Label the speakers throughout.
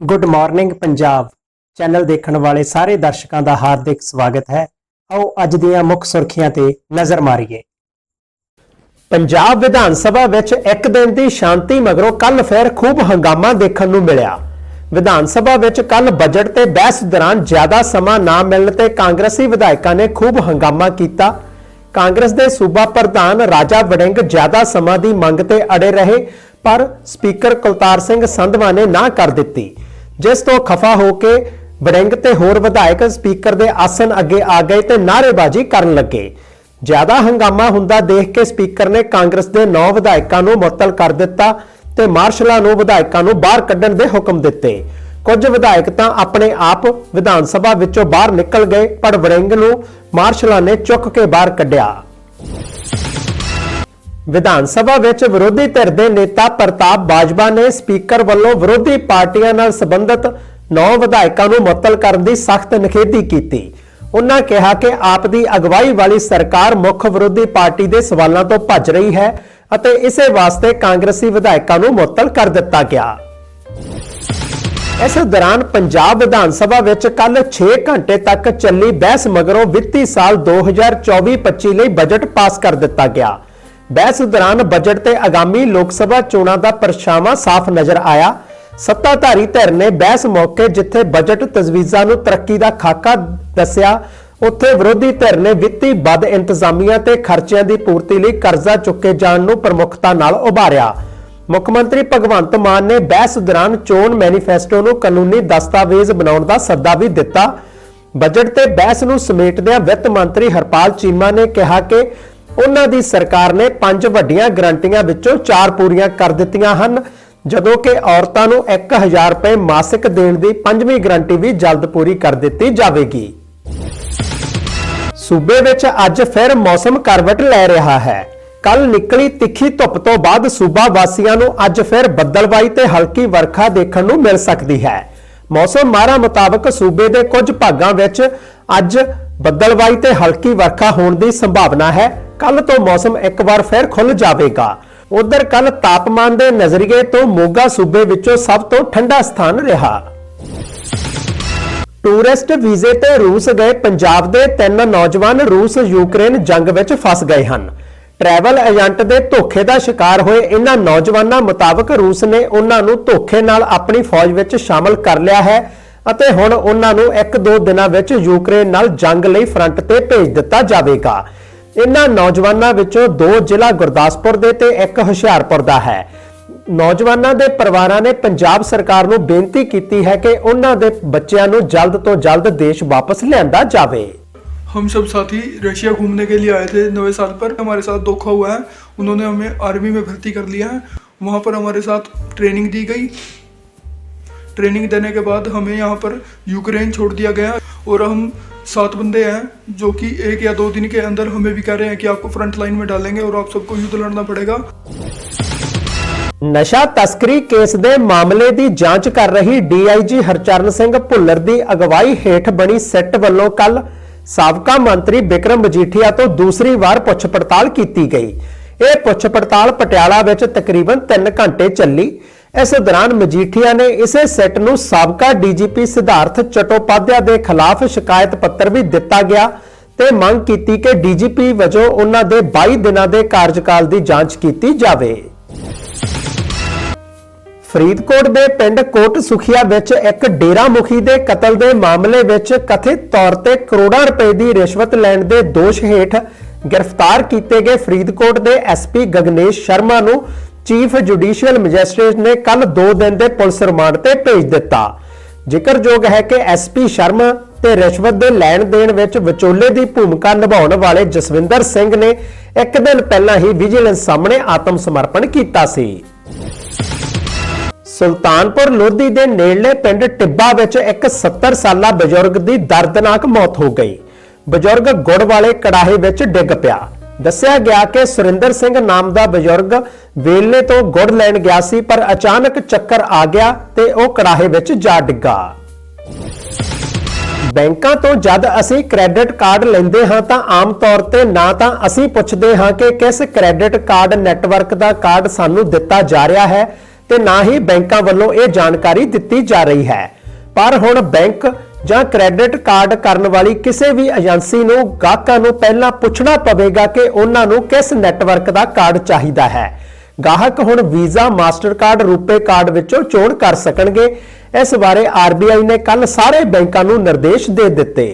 Speaker 1: Good morning Punjab channel ਦੇਖਣ ਵਾਲੇ ਸਾਰੇ ਦਰਸ਼ਕਾਂ ਦਾ ਹਾਰਦਿਕ ਸਵਾਗਤ ਹੈ। ਆਓ ਅੱਜ ਦੀਆਂ ਮੁੱਖ ਸੁਰਖੀਆਂ ਤੇ ਨਜ਼ਰ ਮਾਰੀਏ। ਪੰਜਾਬ ਵਿਧਾਨ ਸਭਾ ਵਿੱਚ ਇੱਕ ਦਿਨ ਦੀ ਸ਼ਾਂਤੀ ਮਗਰੋਂ ਕੱਲ ਫਿਰ ਖੂਬ ਹੰਗਾਮਾ ਦੇਖਣ ਨੂੰ ਮਿਲਿਆ। ਵਿਧਾਨ ਸਭਾ ਵਿੱਚ ਕੱਲ ਬਜਟ ਤੇ ਬਹਿਸ ਦੌਰਾਨ ਜ਼ਿਆਦਾ ਸਮਾਂ ਨਾ ਮਿਲਣ ਤੇ ਕਾਂਗਰਸੀ ਵਿਧਾਇਕਾਂ ਨੇ ਖੂਬ ਹੰਗਾਮਾ ਕੀਤਾ। ਕਾਂਗਰਸ ਦੇ ਸੂਬਾ ਪ੍ਰਧਾਨ ਰਾਜਾ ਵੜਿੰਗ ਜ਼ਿਆਦਾ ਸਮਾਂ ਦੀ ਮੰਗ ਤੇ ਅੜੇ ਰਹੇ। ਪਰ ਸਪੀਕਰ ਕੁਲਤਾਰ ਸਿੰਘ ਸੰਧਵਾ ਨੇ ਨਾ ਕਰ ਦਿੱਤੀ। ਜਿਸ ਤੋਂ ਖਫਾ ਹੋ ਕੇ ਵੜਿੰਗ ਤੇ ਹੋਰ ਵਿਧਾਇਕ ਸਪੀਕਰ ਦੇ ਆਸਨ ਅੱਗੇ ਆ ਗਏ ਤੇ ਨਾਅਰੇਬਾਜ਼ੀ ਕਰਨ ਲੱਗੇ। ਜ਼ਿਆਦਾ ਹੰਗਾਮਾ ਹੁੰਦਾ ਦੇਖ ਕੇ ਸਪੀਕਰ ਨੇ ਕਾਂਗਰਸ ਦੇ 9 ਵਿਧਾਇਕਾਂ ਨੂੰ ਮੁਅੱਤਲ ਕਰ ਦਿੱਤਾ ਤੇ ਮਾਰਸ਼ਲਾਂ ਨੂੰ ਵਿਧਾਇਕਾਂ ਨੂੰ ਬਾਹਰ ਕੱਢਣ ਦੇ ਹੁਕਮ ਦਿੱਤੇ। ਕੁਝ ਵਿਧਾਇਕ ਤਾਂ ਆਪਣੇ ਆਪ ਵਿਧਾਨ ਸਭਾ ਵਿੱਚੋਂ ਬਾਹਰ ਨਿਕਲ ਗਏ, ਪਰ ਵੜਿੰਗ ਨੂੰ ਮਾਰਸ਼ਲਾਂ ਨੇ ਚੁੱਕ ਕੇ ਬਾਹਰ ਕੱਢਿਆ। ਵਿਧਾਨ ਸਭਾ ਵਿੱਚ ਵਿਰੋਧੀ ਧਿਰ ਦੇ ਨੇਤਾ ਪ੍ਰਤਾਪ ਬਾਜਵਾ ਨੇ ਸਪੀਕਰ ਵੱਲੋਂ ਵਿਰੋਧੀ ਪਾਰਟੀਆਂ ਨਾਲ ਸੰਬੰਧਿਤ 9 ਵਿਧਾਇਕਾਂ ਨੂੰ ਮੁਅੱਤਲ ਕਰਨ ਦੀ ਸਖਤ ਨਿਖੇਧੀ ਕੀਤੀ। ਉਹਨਾਂ ਕਿਹਾ ਕਿ ਆਪ ਦੀ ਅਗਵਾਈ ਵਾਲੀ ਸਰਕਾਰ ਮੁੱਖ ਵਿਰੋਧੀ ਪਾਰਟੀ ਦੇ ਸਵਾਲਾਂ ਤੋਂ ਭੱਜ ਰਹੀ ਹੈ ਅਤੇ ਇਸੇ ਵਾਸਤੇ ਕਾਂਗਰਸੀ ਵਿਧਾਇਕਾਂ ਨੂੰ ਮੁਅੱਤਲ ਕਰ ਦਿੱਤਾ ਗਿਆ। ਇਸ ਦੌਰਾਨ ਪੰਜਾਬ ਵਿਧਾਨ ਸਭਾ ਵਿੱਚ ਕੱਲ 6 ਘੰਟੇ ਤੱਕ ਚੱਲੀ ਬਹਿਸ ਮਗਰੋਂ ਵਿੱਤੀ ਸਾਲ 2024-25 ਲਈ ਬਜਟ ਪਾਸ ਕਰ ਦਿੱਤਾ ਗਿਆ। ਬਹਿਸ ਦੌਰਾਨ ਬਜਟ ਤੇ ਆਗਾਮੀ ਲੋਕ ਸਭਾ ਚੋਣਾਂ ਦਾ ਪਰਛਾਵਾਂ ਸਾਫ਼ ਨਜ਼ਰ ਆਇਆ। ਸੱਤਾਧਾਰੀ ਧਿਰ ਨੇ ਬਹਿਸ ਮੌਕੇ ਜਿੱਥੇ ਬਜਟ ਤਜਵੀਜ਼ਾਂ ਨੂੰ ਤਰੱਕੀ ਦਾ ਖਾਕਾ ਦੱਸਿਆ, ਉੱਥੇ ਵਿਰੋਧੀ ਧਿਰ ਨੇ ਵਿੱਤੀ ਬਦ ਇੰਤਜ਼ਾਮੀਆਂ ਤੇ ਖਰਚਿਆਂ ਦੀ ਪੂਰਤੀ ਲਈ ਕਰਜ਼ਾ ਚੁੱਕੇ ਜਾਣ ਨੂੰ ਪ੍ਰਮੁੱਖਤਾ ਨਾਲ ਉਭਾਰਿਆ। ਮੁੱਖ ਮੰਤਰੀ ਭਗਵੰਤ ਮਾਨ ਨੇ ਬਹਿਸ ਦੌਰਾਨ ਚੋਣ ਮੈਨੀਫੈਸਟੋ ਨੂੰ ਕਾਨੂੰਨੀ ਦਸਤਾਵੇਜ਼ ਬਣਾਉਣ ਦਾ ਸੱਦਾ ਵੀ ਦਿੱਤਾ। ਬਜਟ ਤੇ ਬਹਿਸ ਨੂੰ ਸਮੇਟਦਿਆਂ ਵਿੱਤ ਮੰਤਰੀ ਹਰਪਾਲ ਚੀਮਾ ਨੇ ਕਿਹਾ ਕਿ ਉਹਨਾਂ ਦੀ ਸਰਕਾਰ ਨੇ ਪੰਜ ਵੱਡੀਆਂ ਗਰੰਟੀਆਂ ਵਿੱਚੋਂ ਚਾਰ ਪੂਰੀਆਂ ਕਰ ਦਿੱਤੀਆਂ ਹਨ, ਜਦੋਂ ਕਿ ਔਰਤਾਂ ਨੂੰ 1000 ਰੁਪਏ ਮਾਸਿਕ ਦੇਣ ਦੀ ਪੰਜਵੀਂ ਗਰੰਟੀ ਵੀ ਜਲਦ ਪੂਰੀ ਕਰ ਦਿੱਤੀ ਜਾਵੇਗੀ। ਸੂਬੇ ਵਿੱਚ ਅੱਜ ਫਿਰ ਮੌਸਮ ਕਰਵਟ ਲੈ ਰਿਹਾ ਹੈ। ਕੱਲ ਨਿਕਲੀ ਤਿੱਖੀ ਧੁੱਪ ਤੋਂ ਬਾਅਦ ਸੂਬਾ ਵਾਸੀਆਂ ਨੂੰ ਅੱਜ ਫਿਰ ਬੱਦਲਵਾਈ ਤੇ ਹਲਕੀ ਵਰਖਾ ਦੇਖਣ ਨੂੰ ਮਿਲ ਸਕਦੀ ਹੈ। ਮੌਸਮ ਮਾਹਰਾਂ ਮੁਤਾਬਕ ਸੂਬੇ ਦੇ ਕੁਝ ਭਾਗਾਂ ਵਿੱਚ ਅੱਜ ਬੱਦਲਵਾਈ ਤੇ ਹਲਕੀ ਵਰਖਾ ਹੋਣ ਦੀ ਸੰਭਾਵਨਾ ਹੈ। ਕੱਲ ਤੋਂ ਮੌਸਮ ਇੱਕ ਵਾਰ ਫਿਰ ਖੁੱਲ ਜਾਵੇਗਾ। ਉਧਰ ਕੱਲ ਤਾਪਮਾਨ ਦੇ ਨਜ਼ਰੀਏ ਤੋਂ ਮੋਗਾ ਸੂਬੇ ਵਿੱਚੋਂ ਸਭ ਤੋਂ ਠੰਡਾ ਸਥਾਨ ਰਿਹਾ। ਟੂਰਿਸਟ ਵੀਜ਼ੇ ਤੇ ਰੂਸ ਗਏ ਪੰਜਾਬ ਦੇ ਤਿੰਨ ਨੌਜਵਾਨ ਰੂਸ ਯੂਕਰੇਨ ਜੰਗ ਵਿੱਚ ਫਸ ਗਏ ਹਨ। ਟਰੈਵਲ ਏਜੰਟ ਦੇ ਧੋਖੇ ਦਾ ਸ਼ਿਕਾਰ ਹੋਏ ਇਹਨਾਂ ਨੌਜਵਾਨਾਂ ਮੁਤਾਬਕ ਰੂਸ ਨੇ ਉਹਨਾਂ ਨੂੰ ਧੋਖੇ ਨਾਲ ਆਪਣੀ ਫੌਜ ਵਿੱਚ ਸ਼ਾਮਲ ਕਰ ਲਿਆ ਹੈ ਅਤੇ ਹੁਣ ਉਹਨਾਂ ਨੂੰ ਇੱਕ ਦੋ ਦਿਨਾਂ ਵਿੱਚ ਯੂਕਰੇਨ ਨਾਲ ਜੰਗ ਲਈ ਫਰੰਟ ਤੇ ਭੇਜ ਦਿੱਤਾ ਜਾਵੇਗਾ। ਇਹਨਾਂ ਨੌਜਵਾਨਾਂ ਵਿੱਚੋਂ ਦੋ ਜ਼ਿਲ੍ਹਾ ਗੁਰਦਾਸਪੁਰ ਦੇ ਤੇ ਇੱਕ ਹੁਸ਼ਿਆਰਪੁਰ ਦਾ ਹੈ ਨੌਜਵਾਨਾਂ ਦੇ ਪਰਿਵਾਰਾਂ ਨੇ ਪੰਜਾਬ ਸਰਕਾਰ ਨੂੰ ਬੇਨਤੀ ਕੀਤੀ ਹੈ ਕਿ ਉਹਨਾਂ ਦੇ ਬੱਚਿਆਂ ਨੂੰ ਜਲਦ ਤੋਂ ਜਲਦ ਦੇਸ਼ ਵਾਪਸ ਲਿਆਂਦਾ ਜਾਵੇ
Speaker 2: हम सब साथी रशिया घूमने के लिए आए थे नवे साल पर हमारे साथ धोखा हुआ है उन्होंने हमें आर्मी में भर्ती कर लिया है वहाँ पर हमारे साथ ट्रेनिंग दी गई ट्रेनिंग देने के बाद हमें यहाँ पर यूक्रेन छोड़ दिया गया और हम सात बंदे हैं जो कि एक या दो दिन के अंदर हमें भी कह रहे हैं कि आपको फ्रंट लाइन में डालेंगे और आप सबको युद्ध लड़ना पड़ेगा
Speaker 1: ਨਸ਼ਾ ਤਸਕਰੀ ਕੇਸ ਦੇ ਮਾਮਲੇ ਦੀ ਜਾਂਚ ਕਰ ਰਹੀ ਡੀਆਈਜੀ ਹਰਚਰਨ ਸਿੰਘ ਭੁੱਲਰ ਦੀ ਅਗਵਾਈ ਹੇਠ ਬਣੀ ਸਿੱਟ ਵੱਲੋਂ ਕੱਲ ਸਾਬਕਾ ਮੰਤਰੀ ਵਿਕਰਮ ਮਜੀਠੀਆ ਤੋਂ ਦੂਸਰੀ ਵਾਰ ਪੁੱਛ ਪੜਤਾਲ ਕੀਤੀ ਗਈ ਇਹ ਪੁੱਛ ਪੜਤਾਲ ਪਟਿਆਲਾ ਵਿੱਚ ਤਕਰੀਬਨ 3 ਘੰਟੇ ਚੱਲੀ ਇਸ ਦੌਰਾਨ ਮਜੀਠੀਆ ਨੇ ਇਸੇ ਸੈੱਟ ਨੂੰ ਸਾਬਕਾ ਡੀਜੀਪੀ ਸਿਧਾਰਥ ਚਟੋਪਾਧਿਆ ਦੇ ਖਿਲਾਫ ਸ਼ਿਕਾਇਤ ਪੱਤਰ ਵੀ ਦਿੱਤਾ ਗਿਆ ਤੇ ਮੰਗ ਕੀਤੀ ਕਿ ਡੀਜੀਪੀ ਵਜੋਂ ਉਹਨਾਂ ਦੇ 22 ਦਿਨਾਂ ਦੇ ਕਾਰਜਕਾਲ ਦੀ ਜਾਂਚ ਕੀਤੀ ਜਾਵੇ। ਫਰੀਦਕੋਟ ਦੇ ਪਿੰਡ ਕੋਟ ਸੁਖੀਆ ਵਿੱਚ ਇੱਕ ਡੇਰਾ ਮੁਖੀ ਦੇ ਕਤਲ ਦੇ ਮਾਮਲੇ ਵਿੱਚ ਕਥਿਤ ਤੌਰ ਤੇ ਕਰੋੜਾਂ ਰੁਪਏ ਦੀ ਰਿਸ਼ਵਤ ਲੈਣ ਦੇ ਦੋਸ਼ ਹੇਠ ਗ੍ਰਿਫਤਾਰ ਕੀਤੇ ਗਏ ਫਰੀਦਕੋਟ ਦੇ ਐਸਪੀ ਗਗਨੇਸ਼ ਸ਼ਰਮਾ ਨੂੰ ਚੀਫ ਜੁਡੀਸ਼ੀਅਲ ਮੈਜਿਸਟ੍ਰੇਟ ਨੇ ਕੱਲ 2 ਦਿਨ ਦੇ ਪੁਲਿਸ ਰਿਮਾਂਡ ਤੇ ਭੇਜ ਦਿੱਤਾ। ਜ਼ਿਕਰਯੋਗ ਹੈ ਕਿ ਐਸਪੀ ਸ਼ਰਮਾ ਤੇ ਰਿਸ਼ਵਤ ਦੇ ਲੈਣ ਦੇਣ ਵਿੱਚ ਵਿਚੋਲੇ ਦੀ ਭੂਮਿਕਾ ਨਿਭਾਉਣ ਵਾਲੇ ਜਸਵਿੰਦਰ ਸਿੰਘ ਨੇ ਇੱਕ ਦਿਨ ਪਹਿਲਾਂ ਹੀ ਵਿਜੀਲੈਂਸ ਸਾਹਮਣੇ ਆਤਮ ਸਮਰਪਣ ਕੀਤਾ ਸੀ। ਸੁਲਤਾਨਪੁਰ ਲੋਧੀ ਦੇ ਨੇੜਲੇ ਪਿੰਡ ਟਿੱਬਾ ਵਿੱਚ ਇੱਕ 70 ਸਾਲਾ ਬਜ਼ੁਰਗ ਦੀ ਦਰਦਨਾਕ ਮੌਤ ਹੋ ਗਈ। ਬਜ਼ੁਰਗ ਗੁੜ ਵਾਲੇ ਕੜਾਹੇ ਵਿੱਚ ਡਿੱਗ ਪਿਆ। ਦੱਸਿਆ ਗਿਆ ਕਿ ਸੁਰਿੰਦਰ ਸਿੰਘ ਨਾਮ ਦਾ ਬਜ਼ੁਰਗ ਵੇਲੇ ਤੋਂ ਗੁੜ ਲੈਣ ਗਿਆ ਸੀ, ਪਰ ਅਚਾਨਕ ਚੱਕਰ ਆ ਗਿਆ ਤੇ ਉਹ ਕੜਾਹੇ ਵਿੱਚ ਜਾ ਡਿੱਗਾ। ਬੈਂਕਾਂ ਤੋਂ ਜਦ ਅਸੀਂ ਕ੍ਰੈਡਿਟ ਕਾਰਡ ਲੈਂਦੇ ਹਾਂ ਤਾਂ ਆਮ ਤੌਰ ਤੇ ਨਾ ਤਾਂ ਅਸੀਂ ਪੁੱਛਦੇ ਹਾਂ ਕਿ ਕਿਸ ਕ੍ਰੈਡਿਟ ਕਾਰਡ ਨੈਟਵਰਕ ਦਾ ਕਾਰਡ ਸਾਨੂੰ ਦਿੱਤਾ ਜਾ ਰਿਹਾ ਹੈ ਤੇ ਨਾ ਹੀ ਬੈਂਕਾਂ ਵੱਲੋਂ ਇਹ ਜਾਣਕਾਰੀ ਦਿੱਤੀ ਜਾ ਰਹੀ ਹੈ। ਪਰ ਹੁਣ ਬੈਂਕ ਜਾਂ ਕ੍ਰੈਡਿਟ ਕਾਰਡ ਕਰਨ ਵਾਲੀ ਕਿਸੇ ਵੀ ਏਜੰਸੀ ਨੂੰ ਗਾਹਕਾਂ ਨੂੰ ਪਹਿਲਾਂ ਪੁੱਛਣਾ ਪਵੇਗਾ ਕਿ ਉਹਨਾਂ ਨੂੰ ਕਿਸ ਨੈਟਵਰਕ ਦਾ ਕਾਰਡ ਚਾਹੀਦਾ ਹੈ। ਗਾਹਕ ਹੁਣ ਵੀਜ਼ਾ ਮਾਸਟਰਕਾਰਡ ਰੁਪੇ ਕਾਰਡ ਵਿੱਚੋਂ ਚੋਣ ਕਰ ਸਕਣਗੇ। ਇਸ ਬਾਰੇ ਆਰਬੀਆਈ ਨੇ ਕੱਲ ਸਾਰੇ ਬੈਂਕਾਂ ਨੂੰ ਨਿਰਦੇਸ਼ ਦੇ ਦਿੱਤੇ।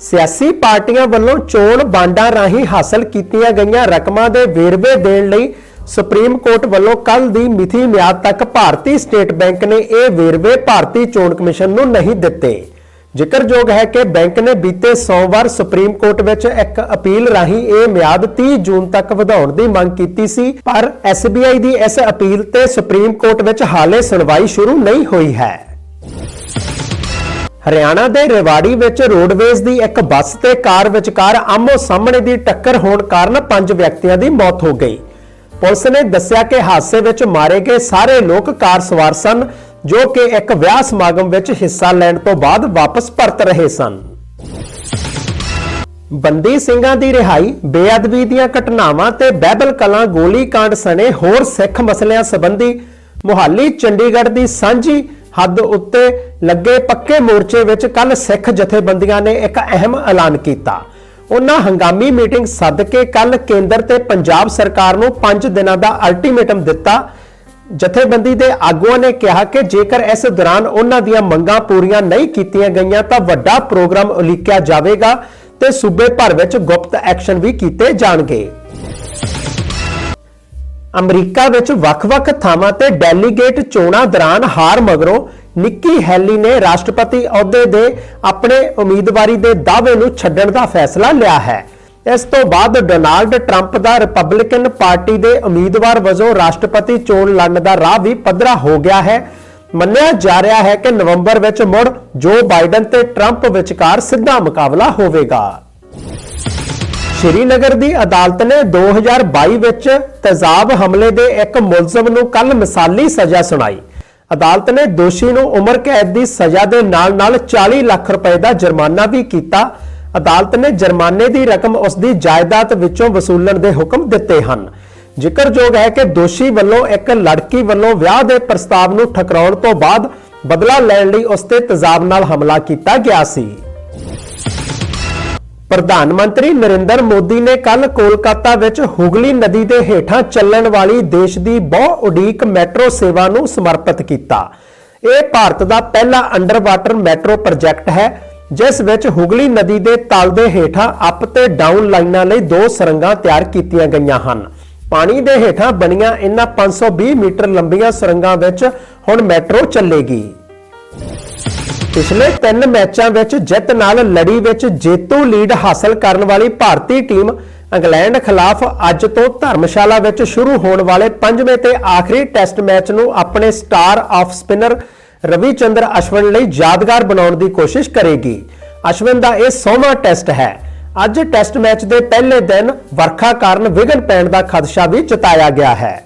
Speaker 1: ਸਿਆਸੀ ਪਾਰਟੀਆਂ ਵੱਲੋਂ ਚੋਣ ਬਾਂਡਾਂ ਰਾਹੀਂ ਹਾਸਲ ਕੀਤੀਆਂ ਗਈਆਂ ਰਕਮਾਂ ਦੇ ਵੇਰਵੇ ਦੇਣ ਲਈ ਸੁਪਰੀਮ ਕੋਰਟ ਵੱਲੋਂ ਕੱਲ ਦੀ ਮਿਤੀ ਮਿਆਦ ਤੱਕ ਭਾਰਤੀ ਸਟੇਟ ਬੈਂਕ ਨੇ ਇਹ ਵੇਰਵੇ ਭਾਰਤੀ ਚੋਣ ਕਮਿਸ਼ਨ ਨੂੰ ਨਹੀਂ ਦਿੱਤੇ। ਜ਼ਿਕਰਯੋਗ ਹੈ ਕਿ ਬੈਂਕ ਨੇ ਬੀਤੇ ਸੋਮਵਾਰ ਸੁਪਰੀਮ ਕੋਰਟ ਵਿੱਚ ਇੱਕ ਅਪੀਲ ਰਾਹੀਂ ਇਹ ਮਿਆਦ 30 ਜੂਨ ਤੱਕ ਵਧਾਉਣ ਦੀ ਮੰਗ ਕੀਤੀ ਸੀ, ਪਰ SBI ਦੀ ਇਸ ਅਪੀਲ ਤੇ ਸੁਪਰੀਮ ਕੋਰਟ ਵਿੱਚ ਹਾਲੇ ਸੁਣਵਾਈ ਸ਼ੁਰੂ ਨਹੀਂ ਹੋਈ ਹੈ। ਹਰਿਆਣਾ ਦੇ ਰੇਵਾੜੀ ਵਿੱਚ ਰੋਡਵੇਜ਼ ਦੀ ਇੱਕ ਬੱਸ ਤੇ ਕਾਰ ਵਿਚਕਾਰ ਆਮੋ ਸਾਹਮਣੇ ਦੀ ਟੱਕਰ ਹੋਣ ਕਾਰਨ ਪੰਜ ਵਿਅਕਤੀਆਂ ਦੀ ਮੌਤ ਹੋ ਗਈ। ਪੁਲਿਸ ਨੇ ਦੱਸਿਆ ਕਿ ਹਾਦਸੇ ਵਿੱਚ ਮਾਰੇ ਗਏ ਸਾਰੇ ਲੋਕ ਕਾਰ ਸਵਾਰ ਸਨ, ਜੋ ਕਿ ਇੱਕ ਵਿਆਹ ਸਮਾਗਮ ਵਿੱਚ ਹਿੱਸਾ ਲੈਣ ਤੋਂ ਬਾਅਦ ਵਾਪਸ ਪਰਤ ਰਹੇ ਸਨ। ਬੰਦੀ ਸਿੰਘਾਂ ਦੀ ਰਿਹਾਈ, ਬੇਅਦਬੀ ਦੀਆਂ ਘਟਨਾਵਾਂ ਤੇ ਬਹਿਬਲ ਕਲਾਂ ਗੋਲੀकांड ਸਣੇ ਹੋਰ ਸਿੱਖ ਮਸਲਿਆਂ ਸੰਬੰਧੀ ਮੁਹਾਲੀ, ਚੰਡੀਗੜ੍ਹ ਦੀ ਸਾਂਝੀ ਹੱਦ ਉੱਤੇ ਲੱਗੇ ਪੱਕੇ ਮੋਰਚੇ ਵਿੱਚ ਕੱਲ ਸਿੱਖ ਜਥੇਬੰਦੀਆਂ ਨੇ ਇੱਕ ਅਹਿਮ ਐਲਾਨ ਕੀਤਾ। ਉਹਨਾਂ ਹੰਗਾਮੀ ਮੀਟਿੰਗ ਸੱਦ ਕੇ ਕੱਲ ਕੇਂਦਰ ਤੇ ਪੰਜਾਬ ਸਰਕਾਰ ਨੂੰ 5 ਦਿਨਾਂ ਦਾ ਅਲਟੀਮੇਟਮ ਦਿੱਤਾ। ਜਥੇਬੰਦੀ ਦੇ ਆਗੂਆਂ ਨੇ ਕਿਹਾ ਕਿ ਜੇਕਰ ਇਸ ਦੌਰਾਨ ਉਹਨਾਂ ਦੀਆਂ ਮੰਗਾਂ ਪੂਰੀਆਂ ਨਹੀਂ ਕੀਤੀਆਂ ਗਈਆਂ ਤਾਂ ਵੱਡਾ ਪ੍ਰੋਗਰਾਮ ਉਲੀਕਿਆ ਜਾਵੇਗਾ ਤੇ ਸੂਬੇ ਭਰ ਵਿੱਚ ਗੁਪਤ ਐਕਸ਼ਨ ਵੀ ਕੀਤੇ ਜਾਣਗੇ। ਅਮਰੀਕਾ ਵਿੱਚ ਵੱਖ-ਵੱਖ ਥਾਵਾਂ ਤੇ ਡੈਲੀਗੇਟ ਚੋਣਾਂ ਦੌਰਾਨ ਹਾਰ ਮਗਰੋਂ ਨਿੱਕੀ ਹੈਲੀ ਨੇ ਰਾਸ਼ਟਰਪਤੀ ਅਹੁਦੇ ਦੇ ਆਪਣੇ ਉਮੀਦਵਾਰੀ ਦੇ ਦਾਅਵੇ ਨੂੰ ਛੱਡਣ ਦਾ ਫੈਸਲਾ ਲਿਆ ਹੈ। ਇਸ ਤੋਂ ਬਾਅਦ ਡੋਨਾਲਡ ਟਰੰਪ ਦਾ ਰਿਪਬਲਿਕਨ ਪਾਰਟੀ ਦੇ ਉਮੀਦਵਾਰ ਵਜੋਂ ਰਾਸ਼ਟਰਪਤੀ ਚੋਣ ਲੜਨ ਦਾ ਰਾਹ ਵੀ ਪੱਧਰਾ ਹੋ ਗਿਆ ਹੈ। ਮੰਨਿਆ ਜਾ ਰਿਹਾ ਹੈ ਕਿ ਨਵੰਬਰ ਵਿੱਚ ਮੁੜ ਜੋ ਬਾਈਡਨ ਤੇ ਟਰੰਪ ਵਿਚਕਾਰ ਸਿੱਧਾ ਮੁਕਾਬਲਾ ਹੋਵੇਗਾ। ਸ਼੍ਰੀਨਗਰ ਦੀ ਅਦਾਲਤ ਨੇ 2022 ਵਿੱਚ ਤੇਜ਼ਾਬ ਹਮਲੇ ਦੇ ਇੱਕ ਮੁਲਜ਼ਮ ਨੂੰ ਕੱਲ ਮਿਸਾਲੀ ਸਜ਼ਾ ਸੁਣਾਈ। ਅਦਾਲਤ ਨੇ ਦੋਸ਼ੀ ਨੂੰ ਉਮਰ ਕੈਦ ਦੀ ਸਜ਼ਾ ਦੇ ਨਾਲ-ਨਾਲ 40 ਲੱਖ ਰੁਪਏ ਦਾ ਜੁਰਮਾਨਾ ਵੀ ਕੀਤਾ। ਅਦਾਲਤ ਨੇ ਜੁਰਮਾਨੇ ਦੀ ਰਕਮ ਉਸ ਦੀ ਜਾਇਦਾਦ ਵਿੱਚੋਂ ਵਸੂਲਣ ਦੇ ਹੁਕਮ ਦਿੱਤੇ ਹਨ। ਜ਼ਿਕਰਯੋਗ ਹੈ ਕਿ ਦੋਸ਼ੀ ਵੱਲੋਂ ਇੱਕ ਲੜਕੀ ਵੱਲੋਂ ਵਿਆਹ ਦੇ ਪ੍ਰਸਤਾਵ ਨੂੰ ਠਕਰਾਉਣ ਤੋਂ ਬਾਅਦ ਬਦਲਾ ਲੈਣ ਲਈ ਉਸ ਤੇ ਤੇਜ਼ਾਬ ਨਾਲ ਹਮਲਾ ਕੀਤਾ ਗਿਆ ਸੀ। ਪ੍ਰਧਾਨ ਮੰਤਰੀ ਨਰਿੰਦਰ ਮੋਦੀ ਨੇ ਕੱਲ ਕੋਲਕਾਤਾ ਵਿੱਚ ਹੁਗਲੀ ਨਦੀ ਦੇ ਹੇਠਾਂ ਚੱਲਣ ਵਾਲੀ ਦੇਸ਼ ਦੀ ਬਹੁ ਉਡੀਕ ਮੈਟਰੋ ਸੇਵਾ ਨੂੰ ਸਮਰਪਿਤ ਕੀਤਾ। ਇਹ ਭਾਰਤ ਦਾ ਪਹਿਲਾ ਅੰਡਰ ਵਾਟਰ ਮੈਟਰੋ ਪ੍ਰੋਜੈਕਟ ਹੈ, ਜਿਸ ਵਿੱਚ ਹੁਗਲੀ ਨਦੀ ਦੇ ਤਲ ਦੇ ਹੇਠਾਂ ਅਪ ਤੇ ਡਾਊਨ ਲਾਈਨਾਂ ਲਈ ਦੋ ਸੁਰੰਗਾਂ ਤਿਆਰ ਕੀਤੀਆਂ ਗਈਆਂ ਹਨ। ਪਾਣੀ ਦੇ ਹੇਠਾਂ ਬਣੀਆਂ ਇਨ੍ਹਾਂ 520 ਮੀਟਰ ਲੰਬੀਆਂ ਸੁਰੰਗਾਂ ਵਿੱਚ ਹੁਣ ਮੈਟਰੋ ਚੱਲੇਗੀ। ਪਿਛਲੇ 3 ਮੈਚਾਂ ਵਿੱਚ ਜਿੱਤ ਨਾਲ ਲੜੀ ਵਿੱਚ ਜੇਤੂ ਲੀਡ ਹਾਸਲ ਕਰਨ ਵਾਲੀ ਭਾਰਤੀ ਟੀਮ ਇੰਗਲੈਂਡ ਖਿਲਾਫ ਅੱਜ ਤੋਂ ਧਰਮਸ਼ਾਲਾ ਵਿੱਚ ਸ਼ੁਰੂ ਹੋਣ ਵਾਲੇ ਪੰਜਵੇਂ ਤੇ ਆਖਰੀ ਟੈਸਟ ਮੈਚ ਨੂੰ ਆਪਣੇ star off spinner Ravichandran Ashwin ਲਈ ਯਾਦਗਾਰ ਬਣਾਉਣ ਦੀ ਕੋਸ਼ਿਸ਼ ਕਰੇਗੀ। ਅਸ਼ਵਨ ਦਾ ਇਹ 100ਵਾਂ ਟੈਸਟ ਹੈ। ਅੱਜ ਟੈਸਟ ਮੈਚ ਦੇ ਪਹਿਲੇ ਦਿਨ ਵਰਖਾ ਕਾਰਨ ਵਿਘਨ ਪੈਣ ਦਾ ਖਦਸ਼ਾ ਵੀ ਜਤਾਇਆ ਗਿਆ ਹੈ।